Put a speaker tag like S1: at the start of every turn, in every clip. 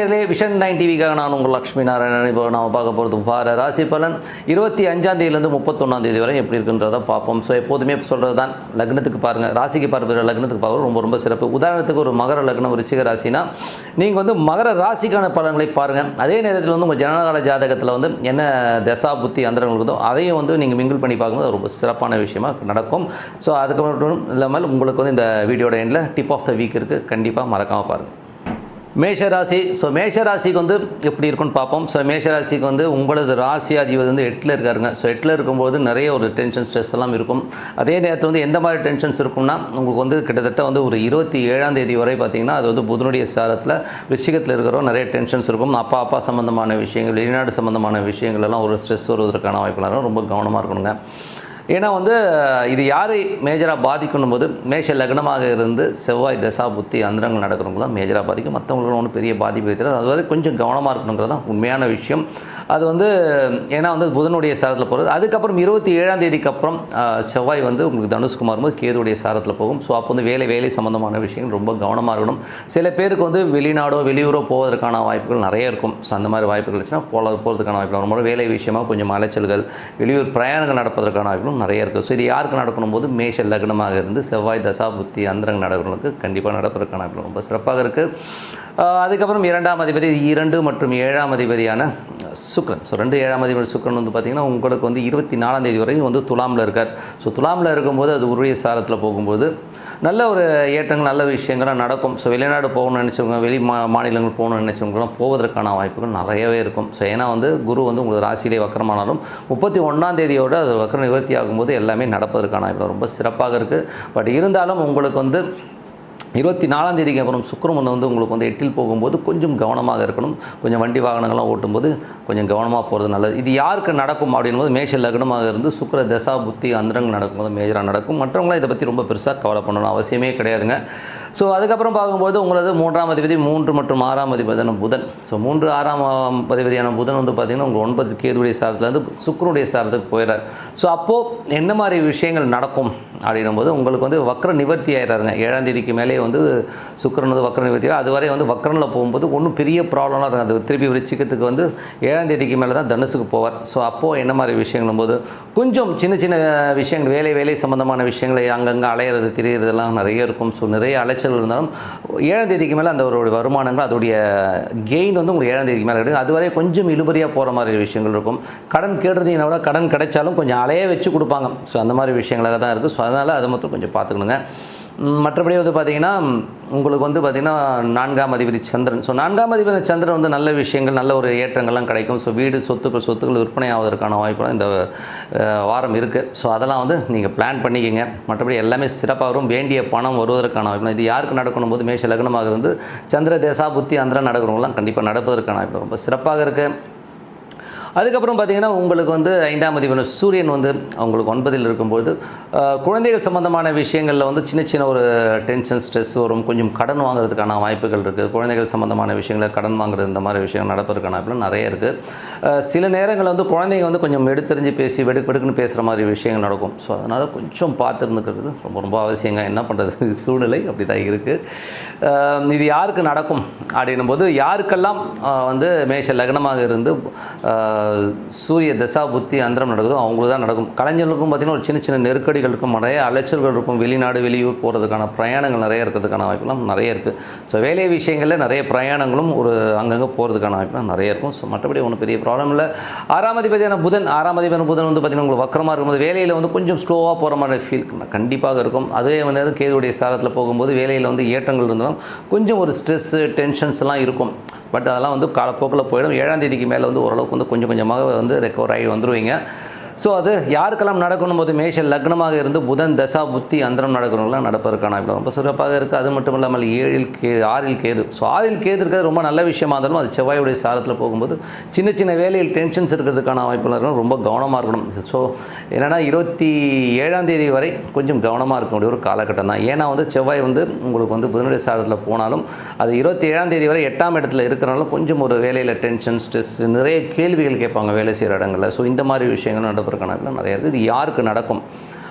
S1: நேயர்களே, vision nine டிவிக்காக நான் உங்கள் லக்ஷ்மி நாராயணன். இப்போ நம்ம பார்க்க போகிறது வார ராசி பலன். இருபத்தி அஞ்சாம் தேதியிலேருந்து முப்பத்தொன்னாம் தேதி வரை எப்படி இருக்குன்றதை பார்ப்போம். ஸோ எப்போதுமே சொல்கிறது தான் லக்னத்துக்கு பாருங்கள் ராசிக்கு பார்ப்பது லக்னத்துக்கு பார்க்குறது ரொம்ப ரொம்ப சிறப்பு. உதாரணத்துக்கு ஒரு மகர லக்னம் ரிச்சிக ராசினா நீங்கள் வந்து மகர ராசிக்கான பலன்களை பாருங்கள் அதே நேரத்தில் வந்து உங்கள் ஜனகால ஜாதகத்தில் வந்து என்ன தசா புத்தி அந்தரங்கள் இருக்குதோ அதையும் வந்து நீங்கள் மிங்கிள் பண்ணி பார்க்கும்போது ரொம்ப சிறப்பான விஷயமாக நடக்கும். ஸோ அதுக்கு மட்டும் இல்லாமல் உங்களுக்கு வந்து இந்த வீடியோட எண்டில் டிப் ஆஃப் த வீக் இருக்குது கண்டிப்பாக மறக்காமல் பாருங்கள் மேஷராசி ஸோ மேஷராசிக்கு வந்து எப்படி இருக்குன்னு பார்ப்போம். ஸோ மேஷராசிக்கு வந்து உங்களது ராசி அதிபதி வந்து எட்டில் இருக்காருங்க. ஸோ எட்டில் இருக்கும்போது நிறைய ஒரு டென்ஷன் ஸ்ட்ரெஸ் எல்லாம் இருக்கும். அதே நேரத்தில் வந்து எந்த மாதிரி டென்ஷன்ஸ் இருக்கும்னா உங்களுக்கு வந்து கிட்டத்தட்ட வந்து ஒரு இருபத்தி ஏழாம் தேதி வரை பார்த்திங்கன்னா அது வந்து புதனுடைய சாரத்தில் ரிஷிகத்தில் இருக்கிறோம் நிறைய டென்ஷன்ஸ் இருக்கும். அப்பா அப்பா சம்மந்தமான விஷயங்கள் வெளிநாடு சம்மந்தமான விஷயங்கள் எல்லாம் ஒரு ஸ்ட்ரெஸ் வருவதற்கான வாய்ப்புகளாக ரொம்ப கவனமாக இருக்கணுங்க. ஏன்னா வந்து இது யாரை மேஜராக பாதிக்கணும் போது மேஷ லக்னமாக இருந்து செவ்வாய் தசா புத்தி அந்தரங்கள் நடக்கிறவங்க தான் மேஜராக பாதிக்கும். மற்றவங்களுக்கு ஒன்றும் பெரிய பாதிப்பு இருக்கிறது அது வரை கொஞ்சம் கவனமாக இருக்கணுங்கிறது தான் உண்மையான விஷயம். அது வந்து ஏன்னா வந்து புதனுடைய சாரத்தில் போகிறது அதுக்கப்புறம் இருபத்தி ஏழாம் தேதிக்கு அப்புறம் செவ்வாய் வந்து உங்களுக்கு தனுஷ்குமார் போது கேதுடைய சாரத்தில் போகும். ஸோ அப்போ வந்து வேலை வேலை சம்மந்தமான விஷயங்கள் ரொம்ப கவனமாக இருக்கணும். சில பேருக்கு வந்து வெளிநாடோ வெளியூரோ போவதற்கான வாய்ப்புகள் நிறைய இருக்கும். ஸோ அந்த மாதிரி வாய்ப்புகள் இருந்துச்சுன்னா போல போகிறதுக்கான வாய்ப்புகள். ரொம்ப வேலை விஷயமா கொஞ்சம் அலைச்சல்கள் வெளியூர் பிரயாணங்கள் நடப்பதற்கான வாய்ப்புகளும் நிறைய இருக்குது ஸோ இது யாருக்கு நடக்கணும் போது மேஷ லக்னமாக இருந்து செவ்வாய் தசா புத்தி அந்தரங்க நடக்கிறவங்களுக்கு கண்டிப்பாக நடப்பதற்கான ரொம்ப சிறப்பாக இருக்குது அதுக்கப்புறம் இரண்டாம் அதிபதி இரண்டு மற்றும் ஏழாம் அதிபதியான சுக்ரன். ஸோ ரெண்டு ஏழாம் அதிபதி சுக்ரன் வந்து பார்த்திங்கன்னா உங்களுக்கு வந்து இருபத்தி நாலாம் தேதி வரையும் வந்து துலாமில் இருக்கார். ஸோ துலாமில் இருக்கும்போது அது உரிய சாரத்தில் போகும்போது நல்ல ஒரு ஏற்றங்கள் நல்ல விஷயங்கள்லாம் நடக்கும். ஸோ வெளிநாடு போகணும்னு நினச்சவங்க வெளி மா மாநிலங்கள் போகணும்னு நினச்சவங்களாம் போவதற்கான வாய்ப்புகள் நிறையவே இருக்கும். ஸோ ஏன்னா வந்து குரு வந்து உங்களுக்கு ராசியிலே வக்கரமானாலும் முப்பத்தி ஒன்றாம் தேதியோடு அது வக்கரம் நிவர்த்தி ஆகும்போது எல்லாமே நடப்பதற்கான வாய்ப்புகள் ரொம்ப சிறப்பாக இருக்குது பட் இருந்தாலும் உங்களுக்கு வந்து இருபத்தி நாலாம் தேதிக்கு அப்புறம் சுக்கரமன் வந்து உங்களுக்கு வந்து எட்டில் போகும்போது கொஞ்சம் கவனமாக இருக்கணும். கொஞ்சம் வண்டி வாகனங்கள்லாம் ஓட்டும்போது கொஞ்சம் கவனமாக போகிறது நல்லது. இது யாருக்கு நடக்கும் அப்படின்போது மேஷ லக்னமாக இருந்து சுக்கிர தசா புத்தி அந்தரங்கள் நடக்கும்போது மேஜராக நடக்கும். மற்றவங்களாம் இதை பற்றி ரொம்ப பெருசாக கவலை பண்ணணும் அவசியமே கிடையாதுங்க. ஸோ அதுக்கப்புறம் பார்க்கும்போது உங்களது மூன்றாம் அதிபதி மூன்று மற்றும் ஆறாம் அதிபதியான புதன். ஸோ மூன்று ஆறாம் அதிபதியான புதன் வந்து பார்த்திங்கன்னா உங்கள் ஒன்பது கேதுடைய சாரத்துலேருந்து சுக்கரனுடைய சாரத்துக்கு போயிடுறார். ஸோ அப்போது எந்த மாதிரி விஷயங்கள் நடக்கும் அப்படின்னும் போது உங்களுக்கு வந்து வக்ர நிவர்த்தி ஆயிடுறாருங்க. ஏழாம் தேதிக்கு மேலே வந்து சுக்கரன் வந்து வக்ர நிவர்த்தி அதுவரை வந்து வக்ரனில் போகும்போது ஒன்றும் பெரிய ப்ராப்ளம்லாம் இருக்கும் அது திருப்பி விருச்சிக்கத்துக்கு வந்து ஏழாம் தேதிக்கு மேலே தான் தனுசுக்கு போவார். ஸோ அப்போது என்ன மாதிரி விஷயங்களும் போது கொஞ்சம் சின்ன சின்ன விஷயங்கள் வேலை வேலை சம்மந்தமான விஷயங்களை அங்கங்கே அலையிறது திரியிறதெல்லாம் நிறைய இருக்கும். ஸோ நிறைய அலைச்சல் இருந்தாலும் ஏழாம் தேதிக்கு மேலே அந்த ஒரு வருமானங்கள் அதோடைய கெயின் வந்து உங்களுக்கு ஏழாம் தேதிக்கு மேலே கிடைக்கும். அதுவரை கொஞ்சம் இழுபறியாக போகிற மாதிரி விஷயங்கள் இருக்கும். கடன் கேட்டுறதீங்கன்னா விட கடன் கிடைச்சாலும் கொஞ்சம் அலைய வச்சு கொடுப்பாங்க. ஸோ அந்த மாதிரி விஷயங்களாக தான் இருக்குது ஸோ அதனால் அதை மட்டும் கொஞ்சம் பார்த்துக்கணுங்க. மற்றபடி வந்து பார்த்திங்கன்னா உங்களுக்கு வந்து பார்த்திங்கன்னா நான்காம் அதிபதி சந்திரன். ஸோ நான்காம் அதிபதி சந்திரன் வந்து நல்ல விஷயங்கள் நல்ல ஒரு ஏற்றங்கள்லாம் கிடைக்கும். ஸோ வீடு சொத்துக்கள் சொத்துக்கள் விற்பனை ஆவதற்கான வாய்ப்புலாம் இந்த வாரம் இருக்குது ஸோ அதெல்லாம் வந்து நீங்கள் பிளான் பண்ணிக்கிங்க. மற்றபடி எல்லாமே சிறப்பாக வரும். வேண்டிய பணம் வருவதற்கான வாய்ப்பு. இது யாருக்கு நடக்கணும்? போது மேஷ லக்னமாக இருந்து சந்திர தேசா புத்தி அந்திரன் நடக்கிறவங்களாம் கண்டிப்பாக நடப்பதற்கான வாய்ப்பு ரொம்ப சிறப்பாக இருக்குது அதுக்கப்புறம் பார்த்தீங்கன்னா உங்களுக்கு வந்து ஐந்தாம் அதிபர் சூரியன் வந்து அவங்களுக்கு ஒன்பதில் இருக்கும்போது குழந்தைகள் சம்பந்தமான விஷயங்களில் வந்து சின்ன சின்ன ஒரு டென்ஷன் ஸ்ட்ரெஸ் வரும். கொஞ்சம் கடன் வாங்குறதுக்கான வாய்ப்புகள் இருக்குது குழந்தைகள் சம்மந்தமான விஷயங்களை கடன் வாங்குறது இந்த மாதிரி விஷயங்கள் நடப்பதற்கான வாய்ப்புகள் நிறைய இருக்குது சில நேரங்களில் வந்து குழந்தைங்க வந்து கொஞ்சம் எடுத்தறிஞ்சு பேசி வெடுக்கு வெடுக்குன்னு பேசுகிற மாதிரி விஷயங்கள் நடக்கும். ஸோ அதனால் கொஞ்சம் பார்த்து இருந்துக்கிறது ரொம்ப ரொம்ப அவசியங்க. என்ன பண்ணுறது சூழ்நிலை அப்படி தான் இருக்குது இது யாருக்கு நடக்கும்? அப்படின்னும் போது யாருக்கெல்லாம் வந்து மேஷ லக்னமாக இருந்து சூரிய தசா புத்தி அந்தரம் நடக்குதோ அவங்களுக்கு தான் நடக்கும். கலைஞர்களுக்கும் பார்த்திங்கன்னா ஒரு சின்ன சின்ன நெருக்கடிகள் இருக்கும் நிறைய அலைச்சல்கள் இருக்கும். வெளிநாடு வெளியூர் போகிறதுக்கான பிரயாணங்கள் நிறைய இருக்கிறதுக்கான வாய்ப்புலாம் நிறைய இருக்குது ஸோ வேலை விஷயங்களில் நிறைய பிரயாணங்களும் ஒரு அங்கங்கே போகிறதுக்கான வாய்ப்புலாம் நிறைய இருக்கும். ஸோ மற்றபடி ஒன்றும் பெரிய ப்ராப்ளம் இல்லை. ஆறாம் அதிபதியான புதன் ஆறாம் அதிபதியான புதன் வந்து பார்த்திங்கன்னா உங்களுக்கு வக்கரமாக இருக்கும்போது வேலையில் வந்து கொஞ்சம் ஸ்லோவாக போகிற மாதிரி ஃபீல் கண்டிப்பாக இருக்கும். அதே வந்து கேதுடைய சாரத்தில் போகும்போது வேலையில் வந்து ஏற்றங்கள் இருந்தாலும் கொஞ்சம் ஒரு ஸ்ட்ரெஸ்ஸு டென்ஷன்ஸ்லாம் இருக்கும். பட் அதெல்லாம் வந்து காலப்போக்கில் போயிடும். ஏழாம் தேதிக்கு மேலே வந்து ஓரளவுக்கு வந்து கொஞ்சம் கொஞ்சமாக வந்து ரெக்கவர் ஆகி வந்துடுவீங்க ஸோ அது யாருக்கெல்லாம் நடக்கணும்? போது மேஷ லக்னமாக இருந்து புதன் தசா புத்தி அந்தரம் நடக்கிறவங்களாம் நடப்பதற்கான வாய்ப்பு ரொம்ப சிறப்பாக இருக்குது அது மட்டும் இல்லாமல் ஏழில் கே ஆறில் கேது. ஸோ ஆறில் கேது இருக்கிறது ரொம்ப நல்ல விஷயமா இருந்தாலும் அது செவ்வாயுடைய சாரத்தில் போகும்போது சின்ன சின்ன வேலையில் டென்ஷன்ஸ் இருக்கிறதுக்கான வாய்ப்புகள் இருக்கணும் ரொம்ப கவனமாக இருக்கணும். ஸோ என்னென்னா இருபத்தி ஏழாம் தேதி வரை கொஞ்சம் கவனமாக இருக்க ஒரு காலகட்டம் தான். ஏன்னா வந்து செவ்வாய் வந்து உங்களுக்கு வந்து புதனுடைய சாரத்தில் போனாலும் அது இருபத்தி ஏழாம் தேதி வரை எட்டாம் இடத்துல இருக்கிறனால கொஞ்சம் ஒரு வேலையில் டென்ஷன் ஸ்ட்ரெஸ் நிறைய கேள்விகள் கேட்பாங்க வேலை செய்கிற இடங்களில். ஸோ இந்த மாதிரி விஷயங்கள் நடக்கும். வாய்ப்புகள் நிறைய இருக்குது. இது யாருக்கு நடக்கும்?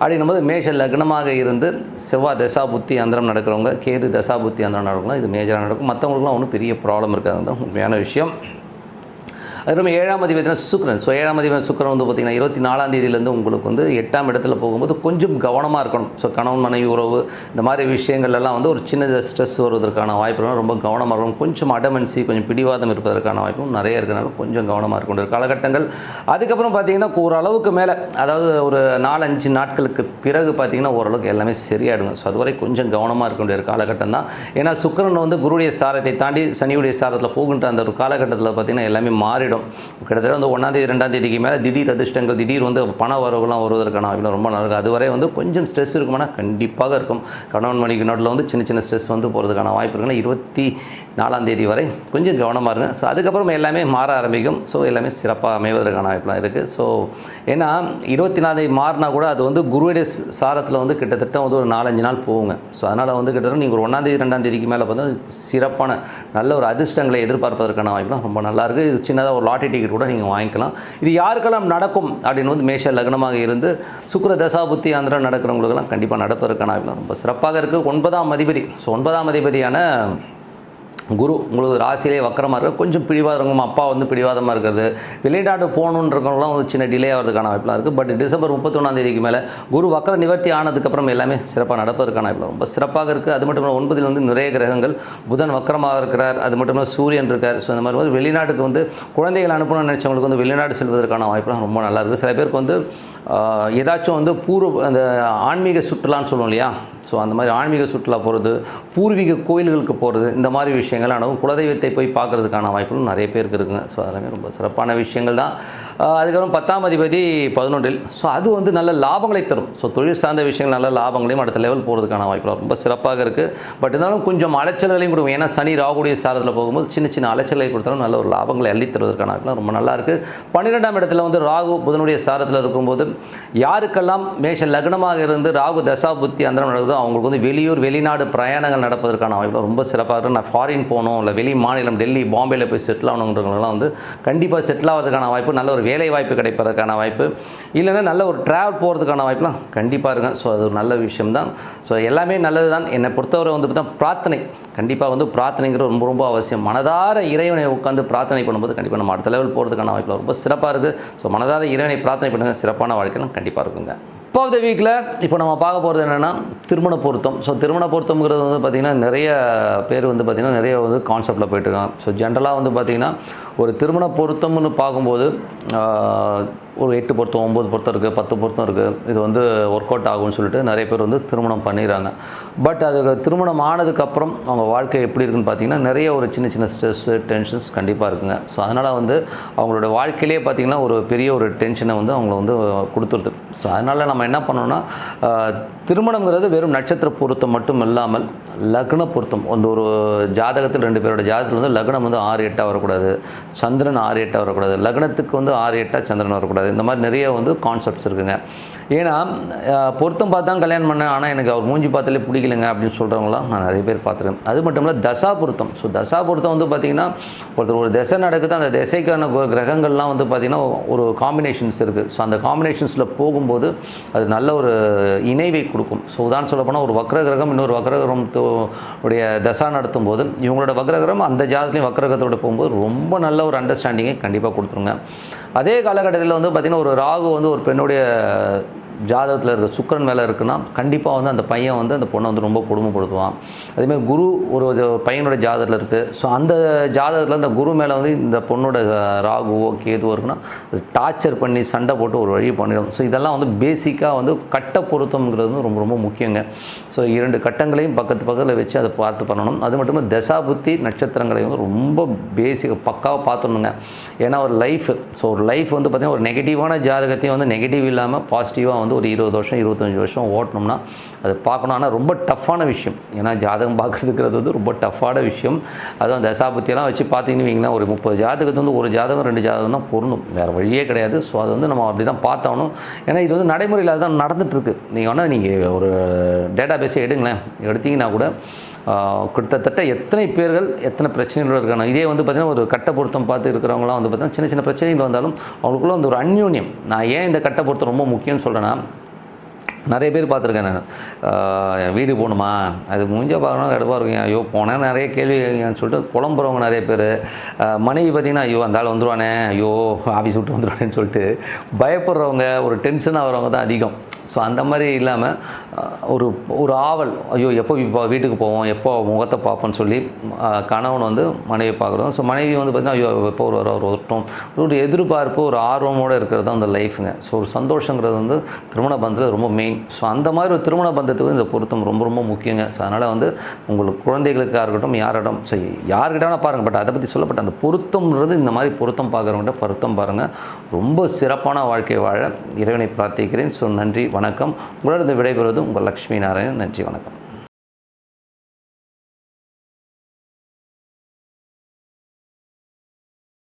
S1: அப்படின்னும் போது மேஷ லக்னமாக இருந்து செவ்வாய் தசா புத்தி அந்தரம் நடக்கிறவங்க கேது தசா புத்தி அந்தரம் நடக்கிறவங்க இது மேஜராக நடக்கும். மற்றவங்களுக்குலாம் ஒன்றும் பெரிய ப்ராப்ளம் இருக்காது உண்மையான விஷயம். அது ரொம்ப ஏழாம் அதிபதினா சுக்கரன். ஸோ ஏழாம் அதிபதி சுக்கிரன் வந்து பார்த்திங்கன்னா இருபத்தி நாலாம் தேதியிலேருந்து உங்களுக்கு வந்து எட்டாம் இடத்துல போகும்போது கொஞ்சம் கவனமாக இருக்கணும். ஸோ கணவன் மனைவி உறவு இந்த மாதிரி விஷயங்கள் எல்லாம் வந்து ஒரு சின்ன ஸ்ட்ரெஸ் வருவதற்கான வாய்ப்புகள் ரொம்ப கவனமாக இருக்கணும். கொஞ்சம் அடமன்சி கொஞ்சம் பிடிவாதம் இருப்பதற்கான வாய்ப்பும் நிறைய இருக்கிறனால கொஞ்சம் கவனமாக இருக்க காலகட்டங்கள். அதுக்கப்புறம் பார்த்தீங்கன்னா ஓரளவுக்கு மேலே அதாவது ஒரு நாலஞ்சு நாட்களுக்கு பிறகு பார்த்தீங்கன்னா ஓரளவுக்கு எல்லாமே சரியாயிடுங்க. ஸோ அதுவரை கொஞ்சம் கவனமாக இருக்க வேண்டிய ஒரு காலகட்டம் தான். ஏன்னா சுக்கரன் வந்து குருடைய சாரத்தை தாண்டி சனியுடைய சாரத்தில் போகின்ற அந்த ஒரு காலகட்டத்தில் பார்த்தீங்கன்னா எல்லாமே மாறிடும் கிட்டத்தட்ட வந்து ஒன்றாந்தேதி ரெண்டாம் தேதிக்கு மேலே திடீர் அதிர்ஷ்டங்கள் திடீர் வந்து பண வரவுலாம் வருவதற்கான வாய்ப்புலாம் ரொம்ப நல்லா இருக்கும். அதுவரை வந்து கொஞ்சம் ஸ்ட்ரெஸ் இருக்குமானா கண்டிப்பாக இருக்கும். கணவன் மணிக்கு நடுவில் வந்து சின்ன சின்ன ஸ்ட்ரெஸ் வந்து போகிறதுக்கான வாய்ப்பு இருக்குன்னா இருபத்தி நாலாம் தேதி வரை கொஞ்சம் கவனமாக இருங்க. ஸோ அதுக்கப்புறம் எல்லாமே மாற ஆரம்பிக்கும். ஸோ எல்லாமே சிறப்பாக அமைவதற்கான வாய்ப்புலாம் இருக்குது ஸோ ஏன்னா இருபத்தி நாலு மாறினா கூட அது வந்து குருவுடைய சாரத்தில் வந்து கிட்டத்தட்ட வந்து ஒரு நாலஞ்சு நாள் போகுங்க. ஸோ அதனால் வந்து கிட்டத்தட்ட நீங்கள் ஒரு ஒன்றாந்தேதி ரெண்டாம் தேதிக்கு மேலே பார்த்தா சிறப்பான நல்ல ஒரு அதிர்ஷ்டங்களை எதிர்பார்ப்பதற்கான வாய்ப்புலாம் ரொம்ப நல்லாயிருக்கு இது சின்னதாக ஒரு லாட்டரி டிக்கெட் கூட நீங்கள் வாங்கிக்கலாம். இது யாருக்கெல்லாம் நடக்கும் அப்படின்னு வந்து மேஷ லக்னமாக இருந்து சுக்கர தசாபுத்தி ஆந்திரம் நடக்கிறவங்களுக்கெல்லாம் கண்டிப்பாக நடப்பதற்கான ரொம்ப சிறப்பாக இருக்குது ஒன்பதாம் அதிபதி ஸோ ஒன்பதாம் அதிபதியான குரு உங்களுக்கு ராசியிலே வக்கரமாக இருக்க கொஞ்சம் பிடிவாதம் அப்பா வந்து பிடிவாதமாக இருக்கிறது. வெளிநாடு போகணுன்றவங்களாம் ஒரு சின்ன டிலே ஆகிறதுக்கான வாய்ப்புலாம் இருக்குது பட் டிசம்பர் முப்பத்தொன்னாம் தேதிக்கு மேலே குரு வக்கர நிவர்த்தி ஆனதுக்கப்புறம் எல்லாமே சிறப்பாக நடப்பதற்கான வாய்ப்பு ரொம்ப சிறப்பாக இருக்குது அது மட்டும் இல்லாமல் ஒன்பதில் வந்து நிறைய கிரகங்கள் புதன் வக்கரமாக இருக்கிறார். அது மட்டும் இல்லாமல் சூரியன் இருக்கார். ஸோ இந்த மாதிரி வந்து வெளிநாட்டுக்கு வந்து குழந்தைகள் அனுப்பணும்னு நினச்சவங்களுக்கு வந்து வெளிநாடு செல்வதற்கான வாய்ப்புலாம் ரொம்ப நல்லா இருக்குது சில பேருக்கு வந்து ஏதாச்சும் வந்து பூர்வ அந்த ஆன்மீக சுற்றுலான்னு சொல்லுவோம் இல்லையா? ஸோ அந்த மாதிரி ஆன்மீக சுற்றுலா போகிறது பூர்வீக கோயில்களுக்கு போகிறது இந்த மாதிரி விஷயங்கள் ஆனால் குலதெய்வத்தை போய் பார்க்குறதுக்கான வாய்ப்புகளும் நிறைய பேருக்கு இருக்குங்க. ஸோ அதெல்லாமே ரொம்ப சிறப்பான விஷயங்கள் தான். அதுக்கப்புறம் பத்தாம் அதிபதி பதினொன்றில். ஸோ அது வந்து நல்ல லாபங்களை தரும். ஸோ தொழில் சார்ந்த விஷயங்கள் நல்ல லாபங்களையும் அடுத்த லெவல் போகிறதுக்கான வாய்ப்புகள் ரொம்ப சிறப்பாக இருக்குது பட் இருந்தாலும் கொஞ்சம் அலைச்சல்களையும் கொடுக்கும். ஏன்னா சனி ராகுடைய சாரத்தில் போகும்போது சின்ன சின்ன அலைச்சலை கொடுத்தாலும் நல்ல ஒரு லாபங்களை அள்ளி தருவதற்கான வாய்ப்புலாம் ரொம்ப நல்லா இருக்குது பன்னிரெண்டாம் இடத்துல வந்து ராகு புதனுடைய சாரத்தில் இருக்கும்போது யாருக்கெல்லாம் மேஷ லக்னமாக இருந்து ராகு தசா புத்தி அந்த நடக்குதோ அவங்களுக்கு வந்து வெளியூர் வெளிநாடு பிரயாணங்கள் நடப்பதற்கான வாய்ப்பு ரொம்ப சிறப்பாக இருக்கும் நான் ஃபாரின் போகணும் இல்லை வெளி மாநிலம் டெல்லி பாம்பேயில் போய் செட்டில் ஆகணுன்றவங்களாம் வந்து கண்டிப்பாக செட்டில் ஆகிறதுக்கான வாய்ப்பு நல்ல ஒரு வேலை வாய்ப்பு கிடைப்பதற்கான வாய்ப்பு இல்லைன்னா நல்ல ஒரு ட்ராவல் போகிறதுக்கான வாய்ப்புலாம் கண்டிப்பாக இருக்கும். ஸோ அது ஒரு நல்ல விஷயம் தான் ஸோ எல்லாமே நல்லது தான் என்னை பொறுத்தவரை வந்து பார்த்தா பிரார்த்தனை. கண்டிப்பாக வந்து பிரார்த்தனைங்கிறது ரொம்ப ரொம்ப அவசியம். மனதார இறைவனை உட்காந்து பிரார்த்தனை பண்ணும்போது கண்டிப்பாக நம்ம அடுத்த லெவல் போகிறதுக்கான வாய்ப்பு ரொம்ப சிறப்பாக இருக்குது ஸோ மனதார இறைவனை பிரார்த்தனை பண்ணுங்கள் சிறப்பான வாழ்க்கைலாம் கண்டிப்பாக இருக்குங்க. இப்போ ஆஃப் த வீக்கில் இப்போ நம்ம பார்க்க போகிறது என்னென்னா திருமண பொருத்தம். ஸோ திருமண பொருத்தம்ங்கிறது வந்து பார்த்திங்கன்னா நிறைய பேர் வந்து பார்த்திங்கன்னா நிறைய வந்து கான்செப்டில் போயிட்டுருக்காங்க. ஸோ ஜென்ரலாக வந்து பார்த்திங்கன்னா ஒரு திருமண பொருத்தம்னு பார்க்கும்போது ஒரு எட்டு பொருத்தம் ஒம்பது பொருத்தம் இருக்குது பத்து பொருத்தம் இருக்குது இது வந்து ஒர்க் அவுட் ஆகும்னு சொல்லிட்டு நிறைய பேர் வந்து திருமணம் பண்ணிடுறாங்க. பட் அது திருமணம் ஆனதுக்கப்புறம் அவங்க வாழ்க்கை எப்படி இருக்குன்னு பார்த்தீங்கன்னா நிறைய ஒரு சின்ன சின்ன ஸ்ட்ரெஸ்ஸு டென்ஷன்ஸ் கண்டிப்பாக இருக்குங்க. ஸோ அதனால் வந்து அவங்களோட வாழ்க்கையிலே பார்த்திங்கன்னா ஒரு பெரிய ஒரு டென்ஷனை வந்து அவங்கள வந்து கொடுத்துருது. ஸோ அதனால் நம்ம என்ன பண்ணோம்னா திருமணங்கிறது வெறும் நட்சத்திர பொருத்தம் மட்டும் இல்லாமல் லக்ன பொருத்தம். அந்த ஒரு ஜாதகத்தில் ரெண்டு பேரோட ஜாதகத்தில் வந்து லக்னம் வந்து ஆறு எட்டாக வரக்கூடாது. சந்திரன் ஆறு எட்டாக வரக்கூடாது. லக்னத்துக்கு வந்து ஆறு எட்டாக சந்திரன் வரக்கூடாது. இந்த மாதிரி நிறைய வந்து கான்செப்ட்ஸ் இருக்குங்க. ஏன்னா பொருத்தம் பார்த்து தான் கல்யாணம் பண்ணேன். ஆனால் எனக்கு அவர் மூஞ்சி பார்த்தாலே பிடிக்கலங்க அப்படின்னு சொல்கிறவங்களாம் நான் நிறைய பேர் பார்த்துருக்கேன். அது மட்டும் இல்லை தசா பொருத்தம். ஸோ தசா பொருத்தம் வந்து பார்த்திங்கன்னா ஒருத்தர் ஒரு திசை நடக்குது அந்த திசைக்கான கிரகங்கள்லாம் வந்து பார்த்திங்கன்னா ஒரு காம்பினேஷன்ஸ் இருக்குது ஸோ அந்த காம்பினேஷன்ஸில் போகும்போது அது நல்ல ஒரு இணைவை கொடுக்கும். ஸோ உதாரணம் சொல்லப்போனால் ஒரு வக்ர கிரகம் இன்னொரு வக்ர உடைய தசா நடத்தும் போது இவங்களோட வக்ரகிரகம் அந்த ஜாதத்துலையும் வக்ரகத்தோட போகும்போது ரொம்ப நல்ல ஒரு அண்டர்ஸ்டாண்டிங்கை கண்டிப்பாக கொடுத்துருங்க. அதே காலகட்டத்தில் வந்து பார்த்திங்கன்னா ஒரு ராகு வந்து ஒரு பெண்ணுடைய ஜாதகத்தில் இருக்க சுக்கிரன் மேலே இருக்குன்னா கண்டிப்பாக வந்து அந்த பையன் வந்து அந்த பொண்ணை வந்து ரொம்ப கொடுமைப்படுத்துவான். அதேமாதிரி குரு ஒரு பையனோட ஜாதகத்தில் இருக்குது ஸோ அந்த ஜாதகத்தில் அந்த குரு மேலே வந்து இந்த பொண்ணோட ராகுவோ கேதுவோ இருக்குன்னா அது டார்ச்சர் பண்ணி சண்டை போட்டு ஒரு வழி பண்ணிடும். ஸோ இதெல்லாம் வந்து பேசிக்காக வந்து கட்ட பொருத்தம்ங்கிறது வந்து ரொம்ப ரொம்ப முக்கியங்க. ஸோ இரண்டு கட்டங்களையும் பக்கத்து பக்கத்தில் வச்சு அதை பார்த்து பண்ணணும். அது மட்டும் இல்லாமல் நட்சத்திரங்களையும் நட்சத்திரங்களை வந்து ரொம்ப பேசிக் பக்காவாக பார்த்துணுங்க ஏன்னா ஒரு லைஃப் ஸோ ஒரு லைஃப் வந்து பார்த்திங்கன்னா ஒரு நெகட்டிவான ஜாதகத்தையும் வந்து நெகட்டிவ் இல்லாமல் பாசிட்டிவாக வந்து ஒரு இருபது வருஷம் இருபத்தஞ்சி வருஷம் ஓட்டணும்னா அது பார்க்கணும். ஆனால் ரொம்ப டஃப்பான விஷயம். ஏன்னா ஜாதகம் பார்க்குறதுங்கிறது வந்து ரொம்ப டஃப்பான விஷயம். அதுவும் தசாபத்தியெல்லாம் வச்சு பார்த்தீங்கன்னு வைங்கன்னா ஒரு முப்பது ஜாதகத்து வந்து ஒரு ஜாதகம் ரெண்டு ஜாதகம் தான் பொருந்தும். வேறு வழியே கிடையாது. ஸோ அது வந்து நம்ம அப்படி தான் பார்த்தாகணும். ஏன்னா இது வந்து நடைமுறையில் அதுதான் நடந்துகிட்ருக்கு நீங்கள் வேணால் நீங்கள் ஒரு டேட்டா பேஸை எடுங்களேன். எடுத்தீங்கன்னா கூட கிட்டத்தட்ட எத்தனை பேர்கள் எத்தனை பிரச்சனைகள் இருக்காங்க? இதே வந்து பார்த்திங்கன்னா ஒரு கட்ட பொருத்தம் பார்த்து இருக்கிறவங்களாம் வந்து பார்த்திங்கன்னா சின்ன சின்ன பிரச்சனைகள் வந்தாலும் அவங்களுக்குள்ள வந்து ஒரு அன்யூன்யம் நான் ஏன் இந்த கட்ட பொருத்தம் ரொம்ப முக்கியம்னு சொல்கிறேன்னா நிறைய பேர் பார்த்துருக்கேன் நான். வீடு போகணுமா? அது முடிஞ்ச பார்க்கணும்? கடுப்பாக இருக்கும். ஐயோ போனால் நிறைய கேள்வி சொல்லிட்டு புலம்புறவங்க நிறைய பேர். மனைவி பார்த்தீங்கன்னா ஐயோ அந்த ஆள் வந்துருவானே. ஐயோ ஆஃபீஸ் விட்டு வந்துருவானேன்னு சொல்லிட்டு பயப்படுறவங்க ஒரு டென்ஷனாக வரவங்க தான் அதிகம். ஸோ அந்த மாதிரி இல்லாமல் ஒரு ஒரு ஆவல் ஐயோ எப்போ இப்போ வீட்டுக்கு போவோம் எப்போ முகத்தை பார்ப்போம்னு சொல்லி கணவன் வந்து மனைவி பார்க்குறோம். ஸோ மனைவி வந்து பார்த்தீங்கன்னா ஐயோ எப்போ ஒரு வர ஒரு வரட்டும். ஒரு எதிர்பார்ப்பு ஒரு ஆர்வமோடு இருக்கிறது தான் அந்த லைஃபுங்க ஸோ ஒரு சந்தோஷங்கிறது வந்து திருமண பந்தத்தில் ரொம்ப மெயின் ஸோ அந்த மாதிரி ஒரு திருமண பந்தத்துக்கு இந்த பொருத்தம் ரொம்ப ரொம்ப முக்கியங்க. ஸோ அதனால் வந்து உங்களுக்கு குழந்தைகளுக்காக இருக்கட்டும் யாரிடம் சரி யார்கிட்ட வேணால் பாருங்கள் பட் அதை பற்றி சொல்லப்பட்ட அந்த பொருத்தம்ன்றது இந்த மாதிரி பொருத்தம் பார்க்குறவங்கள்ட்ட பொருத்தம் பாருங்கள் ரொம்ப சிறப்பான வாழ்க்கை வாழ இறைவனை பிரார்த்திக்கிறேன். ஸோ நன்றி வணக்கம். உங்களது விடைபெறுவது உங்கள் லக்ஷ்மி நாராயணன். நன்றி வணக்கம்.